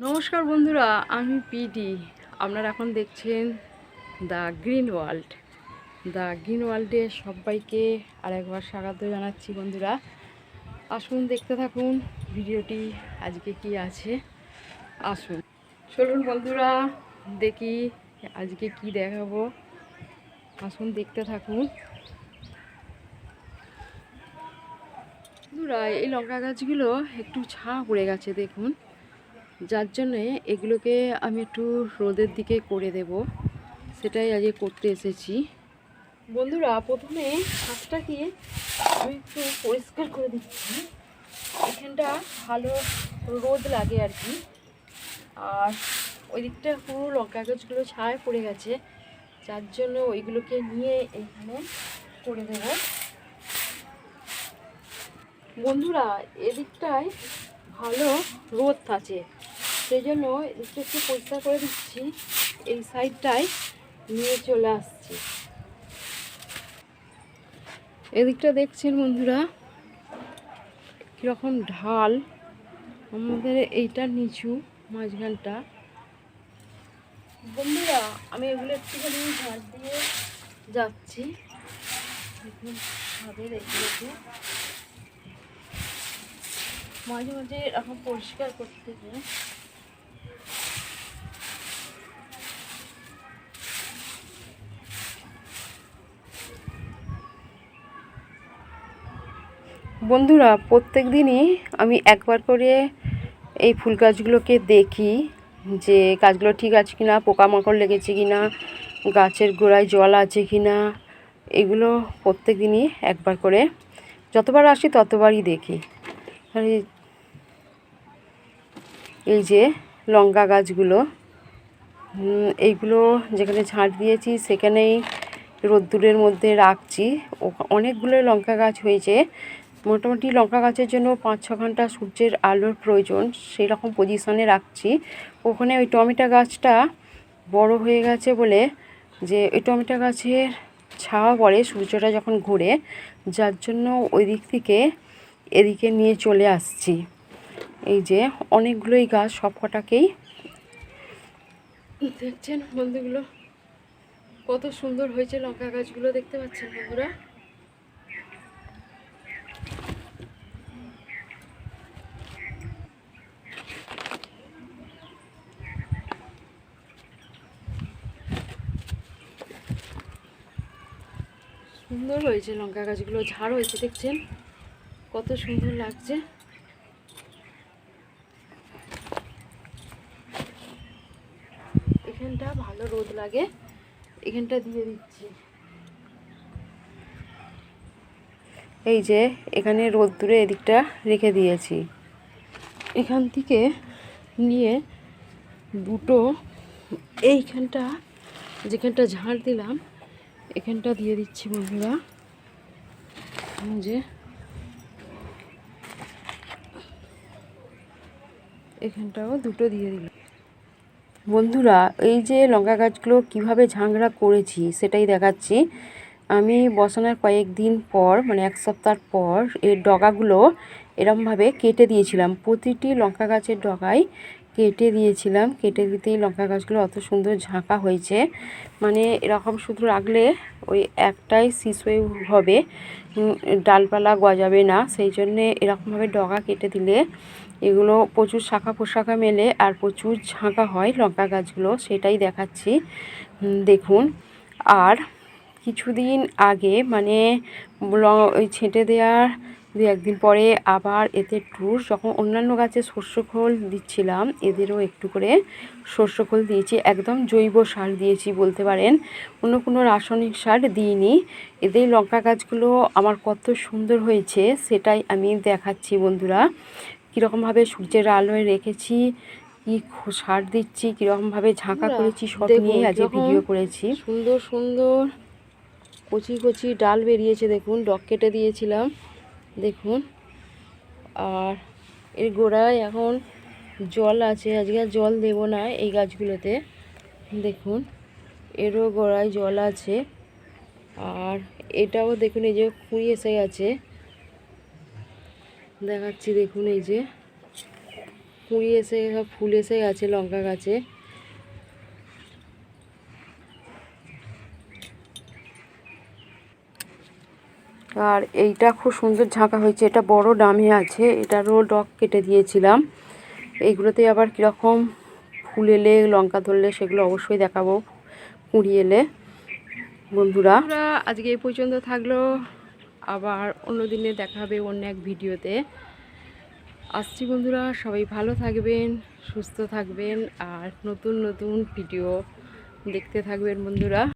নমস্কার বন্ধুরা, আমি পিডি। আপনারা এখন দেখছেন the green world. The green ওয়ার্ল্ডে সবাইকে আরেকবার স্বাগত জানাচ্ছি বন্ধুরা। আসুন, দেখতে থাকুন ভিডিওটি আজকে কি আছে। আসুন। চলুন বন্ধুরা, দেখি আজকে কি দেখাবো। আসুন, দেখতে থাকুন। বন্ধুরা, এই লঙ্কা গাছগুলো একটু ছা পড়ে গেছে, দেখুন। যার জন্যে এগুলোকে আমি একটু রোদের দিকে করে দেব। সেটাই আজকে করতে এসেছি। বন্ধুরা, প্রথমে হাঁসটাকে আমি একটু পরিষ্কার করে দিচ্ছি। এখানটা ভালো রোদ লাগে আর কি। আর ওই দিকটা পুরো লঙ্কা গাছগুলো ছায় পড়ে গেছে। যার জন্য ওইগুলোকে নিয়ে এখানে করে দেব। বন্ধুরা, এদিকটায় ভালো রোদ আছে সেই জন্য এদিকটা একটু পরিষ্কার করে দিচ্ছি, এই সাইডটায় নিয়ে চলে আসছি। এদিকটা দেখছেন বন্ধুরা, কীরকম ঢাল। আমাদের এইটা নিচু, মাঝখানটা। বন্ধুরা, আমি এগুলো একটুখানি ঝাড় দিয়ে যাচ্ছি। মাঝে মাঝে এরকম পরিষ্কার করতে হবে বন্ধুরা প্রত্যেক দিনই আমি একবার করে এই ফুল গাছগুলোকে দেখি যে গাছগুলো ঠিক আছে কিনা, পোকামাকড় লেগেছে কিনা, গাছের গোড়ায় জল আছে কিনা, এগুলো প্রত্যেক দিনই একবার করে যতবার আসি ততবারই দেখি। আর এই- যে লঙ্কা গাছগুলো এইগুলো যেখানে ঝাঁট দিয়েছি সেখানেই রোদ্দুরের মধ্যে রাখছি। অনেকগুলো লঙ্কা গাছ হয়েছে। মোটামুটি লঙ্কা গাছের জন্য পাঁচ ছ ঘণ্টা সূর্যের আলোর প্রয়োজন সেই রকম পজিশনে রাখছি। ওখানে ওই টমেটো গাছটা বড় হয়ে গেছে বলে যে, ওই টমেটো গাছের ছাওয়া পড়ে সূর্যটা যখন ঘুরে, যার জন্য ওই দিক থেকে এদিকে নিয়ে চলে আসছি। এই যে অনেকগুলোই গাছ সব কটাকেই দেখছেন বন্ধুগুলো কত সুন্দর হয়েছে লঙ্কা গাছগুলো, দেখতে পাচ্ছেন বন্ধুরা? সুন্দর হয়েছে লঙ্কা গাছগুলো, ঝাড় হয়েছে, দেখছেন? কত সুন্দর লাগছে। এখানটা ভালো রোদ লাগে, এখানটা দিয়ে দিচ্ছি। এই যে, এখানে রোদ দূরে এদিকটা রেখে দিয়েছি। এখান থেকে নিয়ে দুটো, এইখানটা, যেখানটা ঝাড় দিলাম এখানটা দিয়ে দিচ্ছি বন্ধুরা। যে। এখানটাও দুটো দিয়ে দিলাম। বন্ধুরা, এই যে লঙ্কা গাছগুলো কীভাবে ঝাংড়া করেছি সেটাই দেখাচ্ছি। আমি বসানোর কয়েকদিন পর মানে এক সপ্তাহ পর এর ডগাগুলো এরমভাবে কেটে দিয়েছিলাম। প্রতিটি লঙ্কা গাছের ডগায় কেটে দিয়েছিলাম। কেটে দিতেই লঙ্কা গাছগুলো অত সুন্দর ঝাঁকা হয়েছে। মানে এরকম শুধু রাখলে ওই একটাই শিশুই হবে। ডালপালা গজাবে না। সেই জন্যে এরকমভাবে ডগা কেটে দিলে এগুলো প্রচুর শাখা পোশাখা মেলে আর প্রচুর ঝাঁকা হয় লঙ্কা গাছগুলো, সেটাই দেখাচ্ছি। দেখুন। আর কিছুদিন আগে মানে ওই ছেঁটে দেওয়ার দু একদিন পরে আবার এতে টুর যখন অন্যান্য গাছে শস্য খোল দিচ্ছিলাম এদেরও একটু করে শস্য খোল দিয়েছি। একদম জৈব সার দিয়েছি বলতে পারেন। অন্য কোনো রাসায়নিক সার দিইনি। এদের লঙ্কা গাছগুলো আমার কত সুন্দর হয়েছে সেটাই আমি দেখাচ্ছি বন্ধুরা। কীরকমভাবে সূর্যের আলোয় রেখেছি কি সার দিচ্ছি কীরকমভাবে ঝাঁকা করেছি সব নিয়ে আজকে ভিডিও করেছি। সুন্দর সুন্দর কচি কচি ডাল বেরিয়েছে দেখুন ডক কেটে দিয়েছিলাম। দেখুন। আর এর গোড়ায় এখন জল আছে। আজকে জল দেব না এই গাছগুলোতে। দেখুন, এরও গোড়ায় জল আছে। আর এটাও দেখুন, এই যে কুঁড়ি এসে গেছে। দেখাচ্ছি, দেখুন এই যে কুঁড়ি এসে ফুল এসে গেছে লঙ্কা গাছে। আর এইটা খুব সুন্দর ঝাঁকা হয়েছে। এটা বড় ডামে আছে। এটারও ডগ কেটে দিয়েছিলাম। এইগুলোতে আবার কীরকম ফুল এলে, লঙ্কা ধরলে সেগুলো অবশ্যই দেখাবো কুঁড়ি এলে। বন্ধুরা, আজকে এই পর্যন্ত থাকল। আবার অন্য দিনে দেখা হবে অন্য এক ভিডিওতে। আসছি বন্ধুরা, সবাই ভালো থাকবেন, সুস্থ থাকবেন, আর নতুন নতুন ভিডিও দেখতে থাকবেন বন্ধুরা।